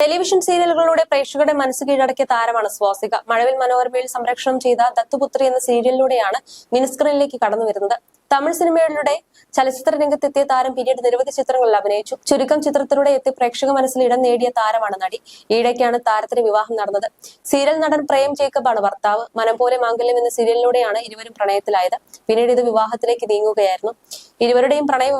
Television സീരിയലുകളിലൂടെ പ്രേക്ഷകരുടെ മനസ്സ് കീഴടക്കിയ താരമാണ് സ്വാസിക. മഴവിൽ മനോരമയിൽ സംരക്ഷണം ചെയ്ത ദത്തുപുത്രി എന്ന സീരിയലിലൂടെയാണ് മിനിസ്ക്രീനിലേക്ക് കടന്നു വരുന്നത് തമിഴ് സിനിമയിലൂടെ ചലച്ചിത്ര രംഗത്തെത്തിയ താരം പിന്നീട് നിരവധി ചിത്രങ്ങളിൽ അഭിനയിച്ചു. ചുരുക്കം ചിത്രത്തിലൂടെ എത്തി പ്രേക്ഷക മനസ്സിൽ ഇടം നേടിയ താരമാണ് നടി. ഈയിടയ്ക്കാണ് താരത്തിന് വിവാഹം നടന്നത്. സീരിയൽ നടൻ പ്രേം ജേക്കബാണ് ഭർത്താവ്. മനം പോലെ മാംഗല്യം എന്ന സീരിയലിലൂടെയാണ് ഇരുവരും പ്രണയത്തിലായത്. പിന്നീട് ഇത് വിവാഹത്തിലേക്ക് നീങ്ങുകയായിരുന്നു. ഇരുവരുടെയും പ്രണയ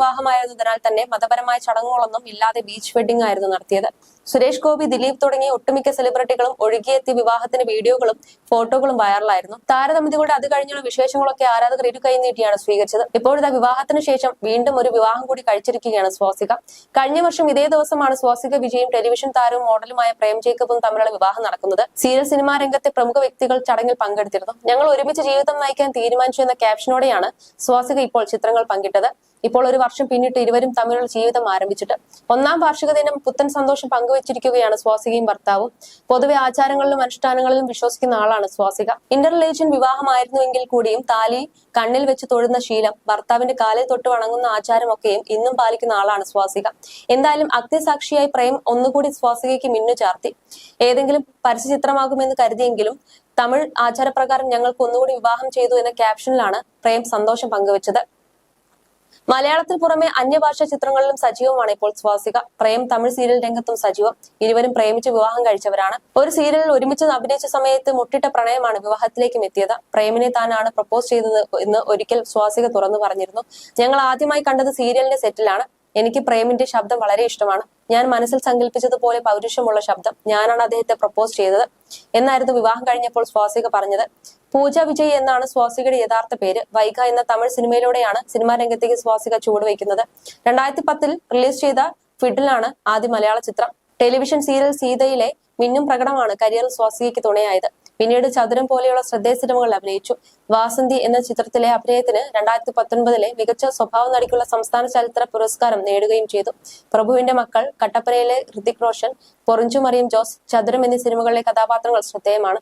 തന്നെ മതപരമായ ചടങ്ങുകളൊന്നും ഇല്ലാതെ ബീച്ച് വെഡിംഗ് ആയിരുന്നു നടത്തിയത്. സുരേഷ് ഗോപി ദിലീപ് തുടങ്ങിയ ഒട്ടുമിക്ക സെലിബ്രിറ്റികളും ഒഴുകിയെത്തിയ വിവാഹത്തിന് വീഡിയോകളും ഫോട്ടോകളും വൈറലായിരുന്നു. താരതമ്യതകളുടെ അത് കഴിഞ്ഞുള്ള വിശേഷങ്ങളൊക്കെ ആരാധകർ ഇരു കൈ നീട്ടിയാണ് സ്വീകരിച്ചത്. ഇപ്പോഴത്തെ വിവാഹത്തിന് ശേഷം വീണ്ടും ഒരു വിവാഹം കൂടി കഴിച്ചിരിക്കുകയാണ് സ്വാസിക. കഴിഞ്ഞ വർഷം ഇതേ ദിവസമാണ് സ്വാസിക വിജയും ടെലിവിഷൻ താരവും മോഡലുമായ പ്രേം ജേക്കബും തമ്മിലുള്ള വിവാഹം നടക്കുന്നത്. സീരിയൽ സിനിമാ രംഗത്തെ പ്രമുഖ വ്യക്തികൾ ചടങ്ങിൽ പങ്കെടുത്തിരുന്നു. ഞങ്ങൾ ഒരുമിച്ച് ജീവിതം നയിക്കാൻ തീരുമാനിച്ചു എന്ന ക്യാപ്ഷനോടെയാണ് സ്വാസിക ഇപ്പോൾ ചിത്രങ്ങൾ പങ്കിട്ടത്. ഇപ്പോൾ ഒരു വർഷം പിന്നിട്ട് ഇരുവരും തമ്മിലുള്ള ജീവിതം ആരംഭിച്ചിട്ട് ഒന്നാം വാർഷിക ദിനം പുത്തൻ സന്തോഷം പങ്കുവച്ചിരിക്കുകയാണ് സ്വാസികയും ഭർത്താവും. പൊതുവെ ആചാരങ്ങളിലും അനുഷ്ഠാനങ്ങളിലും വിശ്വസിക്കുന്ന ആളാണ് സ്വാസിക. ഇന്റർലേജൻ വിവാഹമായിരുന്നുവെങ്കിൽ കൂടിയും താലി കണ്ണിൽ വെച്ച് തൊഴുന്ന ശീലം ഭർത്താവിന്റെ കാലിൽ തൊട്ട് വണങ്ങുന്ന ആചാരമൊക്കെയും ഇന്നും പാലിക്കുന്ന ആളാണ് സ്വാസിക. എന്തായാലും അഗ്നിസാക്ഷിയായി പ്രേം ഒന്നുകൂടി സ്വാസികയ്ക്ക് മിന്നു ചാർത്തി. ഏതെങ്കിലും പരസ്യചിത്രമാകുമെന്ന് കരുതിയെങ്കിലും തമിഴ് ആചാരപ്രകാരം ഞങ്ങൾക്ക് ഒന്നുകൂടി വിവാഹം ചെയ്തു എന്ന ക്യാപ്ഷനിലാണ് പ്രേം സന്തോഷം പങ്കുവച്ചത്. മലയാളത്തിൽ പുറമെ അന്യഭാഷ ചിത്രങ്ങളിലും സജീവമാണ് ഇപ്പോൾ സ്വാസിക. പ്രേം തമിഴ് സീരിയൽ രംഗത്തും സജീവം. ഇരുവരും പ്രേമിച്ച് വിവാഹം കഴിച്ചവരാണ്. ഒരു സീരിയലിൽ ഒരുമിച്ച് അഭിനയിച്ച സമയത്ത് മുട്ടിട്ട പ്രണയമാണ് വിവാഹത്തിലേക്കും എത്തിയത്. പ്രേമിനെ താനാണ് പ്രപ്പോസ് ചെയ്തത് എന്ന് ഒരിക്കൽ സ്വാസിക തുറന്നു പറഞ്ഞിരുന്നു. ഞങ്ങൾ ആദ്യമായി കണ്ടത് സീരിയലിന്റെ സെറ്റിലാണ്. എനിക്ക് പ്രേമിന്റെ ശബ്ദം വളരെ ഇഷ്ടമാണ്. ഞാൻ മനസ്സിൽ സങ്കല്പിച്ചതുപോലെ പൗരുഷമുള്ള ശബ്ദം ഞാനാണ് അദ്ദേഹത്തെ പ്രപ്പോസ് ചെയ്തത്. എന്നായിരുന്നു വിവാഹം കഴിഞ്ഞപ്പോൾ സ്വാസിക പറഞ്ഞത്. പൂജ വിജയ് എന്നാണ് സ്വാസികയുടെ യഥാർത്ഥ പേര്. വൈഗ എന്ന തമിഴ് സിനിമയിലൂടെയാണ് സിനിമാ രംഗത്തേക്ക് സ്വാസിക ചുവടുവയ്ക്കുന്നത് രണ്ടായിരത്തി പത്തിൽ റിലീസ് ചെയ്ത ഫിഡിലാണ് ആദ്യ മലയാള ചിത്രം. ടെലിവിഷൻ സീരിയൽ സീതയിലെ മിന്നും പ്രകടമാണ് കരിയറിൽ സ്വാസികയ്ക്ക് തുണയായത്. പിന്നീട് ചതുരം പോലെയുള്ള ശ്രദ്ധേയ സിനിമകളിൽ അഭിനയിച്ചു. വാസന്തി എന്ന ചിത്രത്തിലെ അഭിനയത്തിന് രണ്ടായിരത്തി പത്തൊൻപതിലെ മികച്ച സ്വഭാവ നടിക്കുള്ള സംസ്ഥാന ചലച്ചിത്ര പുരസ്കാരം നേടുകയും ചെയ്തു. പ്രഭുവിന്റെ മക്കൾ കട്ടപ്പനയിലെ ഹൃതിക് റോഷൻ പൊറിഞ്ചു മറിയം ജോസ് ചതുരം എന്നീ സിനിമകളിലെ കഥാപാത്രങ്ങൾ ശ്രദ്ധേയമാണ്.